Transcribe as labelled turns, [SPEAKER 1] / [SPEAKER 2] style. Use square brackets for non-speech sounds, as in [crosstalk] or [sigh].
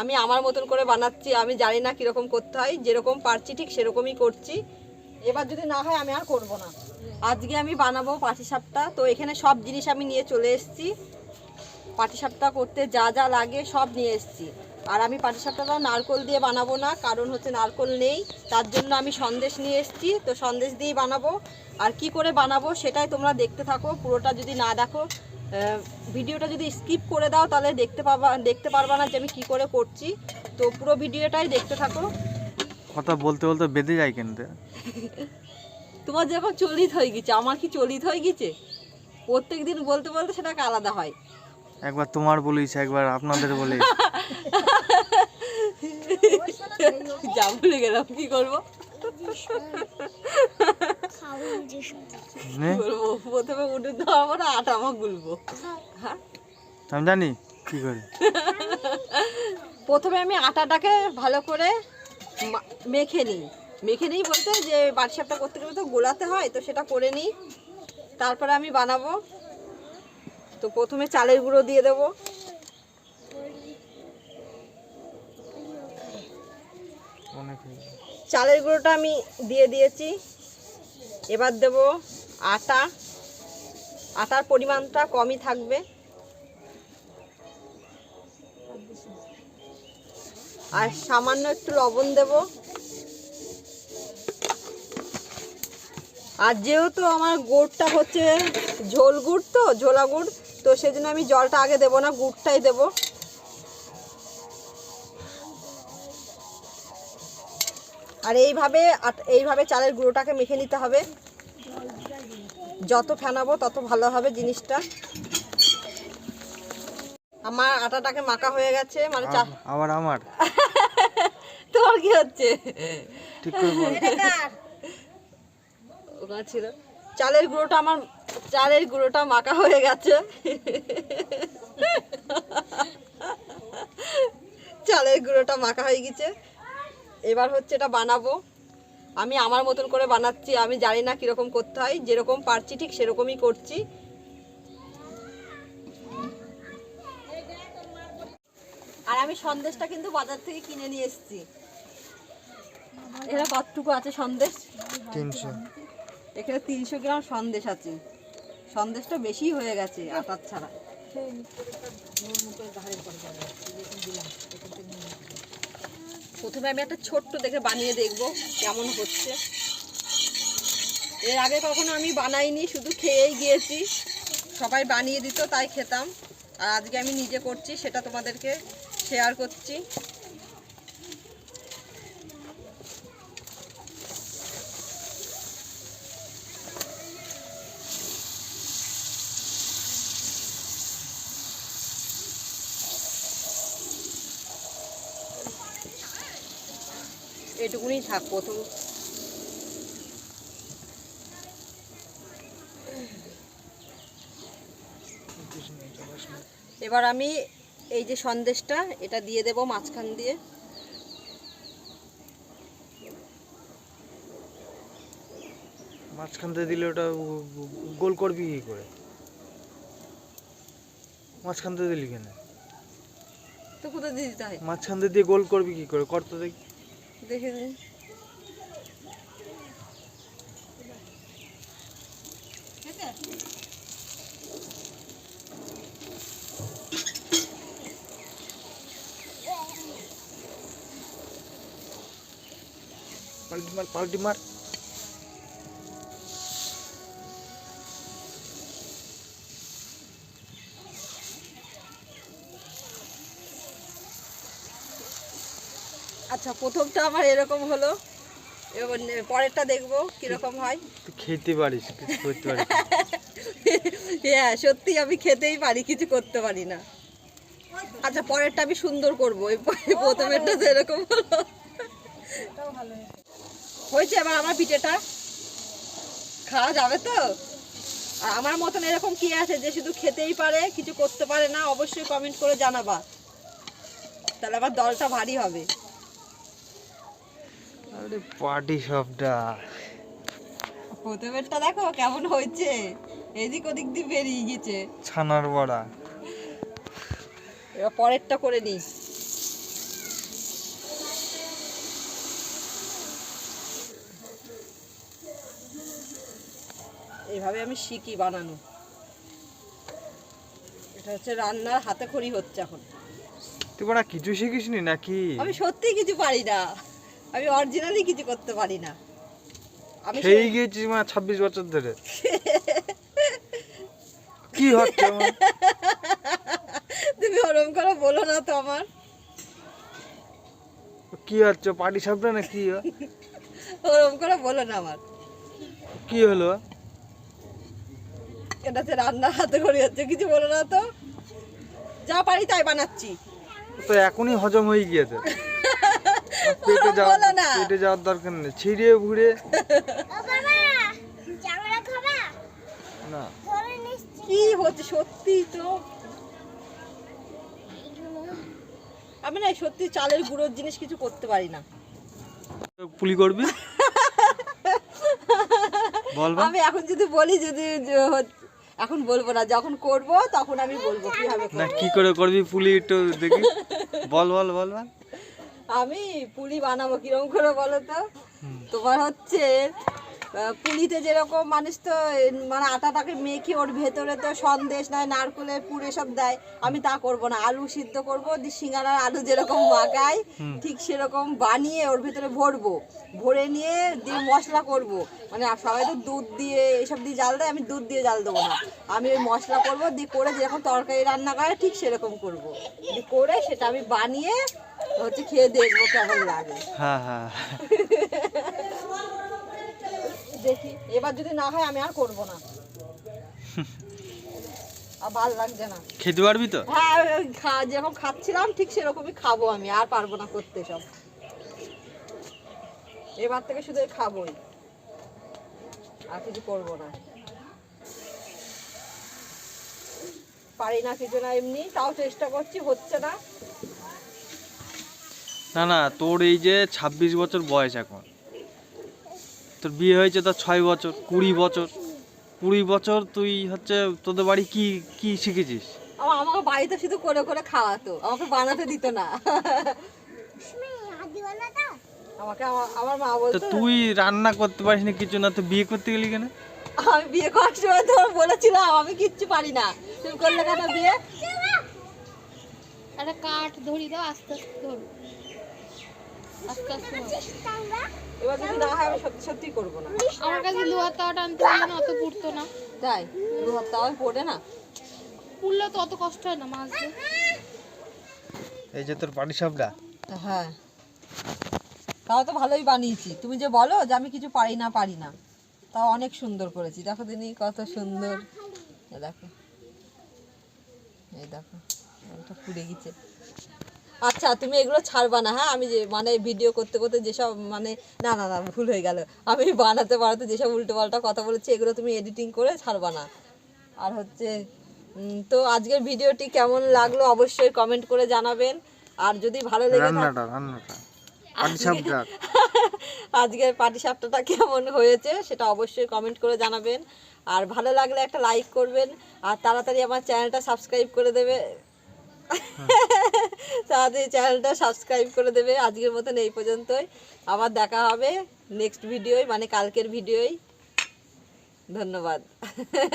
[SPEAKER 1] আমি আমার মতন করে বানাচ্ছি, আমি জানি না কীরকম করতে হয়, যেরকম পারছি ঠিক সেরকমই করছি। এবার যদি না হয় আমি আর করব না। আজকে আমি বানাবো পাটিসাপটা, তো এখানে সব জিনিস আমি নিয়ে চলে এসেছি। পাটিসাপটা করতে যা যা লাগে সব নিয়ে এসেছি। আর আমি পাটিসাপটাটা নারকোল দিয়ে বানাবো না, কারণ হচ্ছে নারকোল নেই, তার জন্য আমি সন্দেশ নিয়ে এসেছি, তো সন্দেশ দিয়েই বানাবো। আর কি করে বানাবো সেটাই তোমরা দেখতে থাকো, পুরোটা যদি না দেখো ভিডিওটা যদি স্কিপ করে দাও তাহলে দেখতে পাবা দেখতে পারবা না যে আমি কি করে করছি। তো পুরো ভিডিওটাই দেখতে থাকো।
[SPEAKER 2] কথা বলতে বলতে বেঁধে যায় কিন্তু।
[SPEAKER 1] তোমার যখন চলিত হয়ে গেছে আমার কি চলিত হয়ে গেছে? প্রত্যেক দিন বলতে বলতে সেটাকে আলাদা হয়।
[SPEAKER 2] একবার তোমার বলিস একবার আপনাদের বলিস। [laughs]
[SPEAKER 1] যা ভুলে গেলাম কি কি করব প্রথমে উঠে দেওয়া পরে আটা আমার গুলবো। হ্যাঁ?
[SPEAKER 2] আমি জানি কি করে?
[SPEAKER 1] প্রথমে আমি আটাটাকে ভালো করে মেখে নিই। মেখে নিই বলতে যে বাটসাপটা করতে গেলে তো গোলাতে হয় তো সেটা করে নিই। তারপরে আমি বানাবো। তো প্রথমে চালের গুঁড়ো দিয়ে দেবো।
[SPEAKER 2] হয়ে।
[SPEAKER 1] চালের গুঁড়োটা আমি দিয়ে দিয়েছি। এবার দেব আটা আটার পরিমাণটা কমই থাকবে। আর সামান্য একটু লবণ দেব। আর যেহেতু আমার গুড়টা হচ্ছে ঝোল গুড় তো, ঝোলা গুড়, তো সেজন্য আমি জলটা আগে দেবো না, গুড়টাই দেবো। আর এইভাবে আট- এইভাবে চালের গুঁড়োটাকে মেখে নিতে হবে। যত ফেনাবো তত ভালো হবে জিনিসটা। আমার আটাটাকে মাখা হয়ে গেছে মানে
[SPEAKER 2] আব- আমার। [laughs]
[SPEAKER 1] তোমার কি হচ্ছে?
[SPEAKER 2] ঠিক করে বল।
[SPEAKER 1] ওখানে ছিল। চালের গুঁড়োটা আমার চালের গুঁড়োটা মাখা হয়ে গেছে। চালের গুঁড়োটা মাখা হয়ে গেছে। এবার হচ্ছে এটা বানাবো। আমি আমার মতন করে বানাচ্ছি আমি জানি না কীরকম করতে হয় যেরকম পারছি ঠিক সেরকমই করছি। আর আমি সন্দেশটা কিন্তু বাজার থেকে কিনে নিয়ে এসেছি। এখানে কতটুকু আছে সন্দেশ?
[SPEAKER 2] তিনশো।
[SPEAKER 1] এখানে তিনশো গ্রাম সন্দেশ আছে। সন্দেশটা বেশি হয়ে গেছে আটার ছাড়া প্রথমে আমি একটা ছোট্ট দেখে বানিয়ে দেখব কেমন হচ্ছে। এর আগে কখনো আমি বানাইনি, শুধু খেয়েই গিয়েছি। সবাই বানিয়ে দিত, তাই খেতাম। আর আজকে আমি নিজে করছি, সেটা তোমাদেরকে শেয়ার করছি। এটুকুনি থাক প্রথম। এবার আমি এই যে সন্দেশটা এটা দিয়ে দেব মাঝখান দিয়ে।
[SPEAKER 2] মাঝখান থেকে দিলে ওটা গোল করবি কি করে? মাঝখান থেকে দিলি কেন?
[SPEAKER 1] তো কোথায় দিয়ে দিতে হয়?
[SPEAKER 2] মাঝখান দিয়ে গোল করবি কি করে? কর তো দেখি।
[SPEAKER 1] দেখে নিন।
[SPEAKER 2] পাল্টি মার পাল্টি মার
[SPEAKER 1] আচ্ছা প্রথমটা আমার এরকম হলো। এবার পরেরটা দেখব কীরকম হয়।
[SPEAKER 2] খেতে পারিস কিছু করতে পারিস [laughs]
[SPEAKER 1] হ্যাঁ সত্যি আমি খেতেই পারি কিছু করতে পারি না। আচ্ছা পরেরটা আমি সুন্দর করব। এই প্রথমেরটা তো এরকম হলো। হয়েছে এবার আমার পিঠেটা। খাওয়া যাবে তো? আর আমার মতন এরকম কি আছে যে শুধু খেতেই পারে কিছু করতে পারে না অবশ্যই কমেন্ট করে জানাবা। তাহলে আবার দলটা ভারী হবে।
[SPEAKER 2] আরে পার্টি সবটা।
[SPEAKER 1] প্রথমেরটা দেখো কেমন হয়েছে। এদিক ওদিক দিয়ে বেরিয়ে গেছে।
[SPEAKER 2] ছানার বড়া
[SPEAKER 1] এবার পরেরটা করে নিস এইভাবে আমি শিখি বানানো। এটা হচ্ছে রান্নার হাতে খড়ি হচ্ছে এখন।
[SPEAKER 2] তুই কিছু শিখিসনি নাকি?
[SPEAKER 1] আমি সত্যি কিছু পারি না। আমি অরিজিনালি কিছু করতে পারি না। আমি
[SPEAKER 2] খেয়ে
[SPEAKER 1] সে-
[SPEAKER 2] গিয়েছিস মানে ছাব্বিশ বছর ধরে। কি হচ্ছে?
[SPEAKER 1] তুমি ওরম করে বলো না তো আমার।
[SPEAKER 2] কি হচ্ছে পাটি সাপটা না কি?
[SPEAKER 1] ওরম করে বলো না আমার।
[SPEAKER 2] কি হলো?
[SPEAKER 1] এটা হচ্ছে রান্নার হাতে করে হচ্ছে কিছু বলো না তো। যা পারি তাই বানাচ্ছি।
[SPEAKER 2] তো এখনই হজম হয়ে গিয়েছে। [laughs] পেটে যাওয়ার পেটে যাওয়ার দরকার নেই। ছিঁড়ে ভুড়ে। না।
[SPEAKER 1] কি হচ্ছে? সত্যি তো। আমি না সত্যি চালের গুঁড়োর জিনিস কিছু করতে পারি না।
[SPEAKER 2] পুলি করবি?
[SPEAKER 1] আমি এখন যদি বলি যদি এখন বলব না। যখন করব তখন আমি বলব। কীভাবে
[SPEAKER 2] না কি করে করবি পুলি একটু দেখি। বল বল বল বল।
[SPEAKER 1] আমি পুলি বানাবো কিরম করে বলো তো? তোমার হচ্ছে পুলিতে যেরকম মানুষ তো মানে আটাটাকে মেখে ওর ভেতরে তো সন্দেশ নয় নারকেলের পুরে সব দেয় আমি তা করব না। আলু সিদ্ধ করব দিয়ে সিঙ্গারার আলু যেরকম মাখাই ঠিক সেরকম বানিয়ে ওর ভেতরে ভরবো। ভরে নিয়ে দিয়ে মশলা করব। মানে সবাই তো দুধ দিয়ে এসব দিয়ে জাল দেয় আমি দুধ দিয়ে জাল দেবো না। আমি ওই মশলা করব দিয়ে করে যেরকম তরকারি রান্না করে ঠিক সেরকম করব। দিয়ে করে সেটা আমি বানিয়ে হচ্ছে খেয়ে দেখব কেমন লাগে।
[SPEAKER 2] হ্যাঁ হ্যাঁ। [laughs]
[SPEAKER 1] দেখি। এবার যদি না হয় আমি আর করব না। আর ভালো লাগছে না।
[SPEAKER 2] খেতে পারবি তো?
[SPEAKER 1] হ্যাঁ যেরকম খাচ্ছিলাম ঠিক সেরকমই খাব আমি আর পারব না করতে সব। এবার থেকে শুধু খাবোই। আর কিছু করব না। পারি না কিছু না এমনি তাও চেষ্টা করছি হচ্ছে না।
[SPEAKER 2] না না তোর এই যে ছাব্বিশ বছর বয়স এখন তোর বিয়ে হয়েছে তো ছয় বছর কুড়ি বছর। কুড়ি বছর তুই হচ্ছে তোদের বাড়ি কি কি শিখেছিস?
[SPEAKER 1] আমার আমাকে বাড়িতে শুধু করে করে খাওয়াতো। আমাকে বানাতে দিত না। আমাকে আমার আমার মা বলতো
[SPEAKER 2] তুই রান্না করতে পারিস না কিছু না তো বিয়ে করতে গেলি কেন?
[SPEAKER 1] আমি বিয়ে করার সময় তো বলেছিলাম আমি কিচ্ছু পারি না। তুমি করলে কেন বিয়ে?
[SPEAKER 3] একটা কাঠ ধরি দাও আস্তে আস্তে ধরো।
[SPEAKER 1] এবার যদি না হয় আমি সত্যি সত্যি করব না।
[SPEAKER 3] আমার কাছে লোহার তাওয়াটা আনতে পারলে না অত পুড়তো না।
[SPEAKER 1] তাই? পড়ে না?
[SPEAKER 3] পুড়লে তো অত কষ্ট হয় না মাছ
[SPEAKER 2] এই যে তোর পাটি সাপটা।
[SPEAKER 1] হ্যাঁ। তাও তো ভালোই বানিয়েছি। তুমি যে বলো যে আমি কিছু পারি না পারি না। তাও অনেক সুন্দর করেছি। দেখো দিনি কত সুন্দর। এ দেখো। এই দেখো পুড়ে গেছে। আচ্ছা তুমি এগুলো ছাড়বা না হ্যাঁ? আমি যে মানে ভিডিও করতে করতে যেসব মানে না না না ভুল হয়ে গেল। আমি বানাতে বানাতে যেসব উল্টো পাল্টা কথা বলেছি এগুলো তুমি এডিটিং করে ছাড়বা না। আর হচ্ছে তো আজকের ভিডিওটি কেমন লাগল অবশ্যই কমেন্ট করে জানাবেন। আর যদি ভালো লেগে থাকে [laughs] আজকের পাটি সাপটাটা কেমন হয়েছে সেটা অবশ্যই কমেন্ট করে জানাবেন। আর ভালো লাগলে একটা লাইক করবেন আর তাড়াতাড়ি আমার চ্যানেলটা সাবস্ক্রাইব করে দেবে। তাড়াতাড়ি চ্যানেলটা সাবস্ক্রাইব করে দেবে। আজকের মতন এই পর্যন্তই। আবার দেখা হবে নেক্সট ভিডিওয় মানে কালকের ভিডিওয় ধন্যবাদ। [laughs]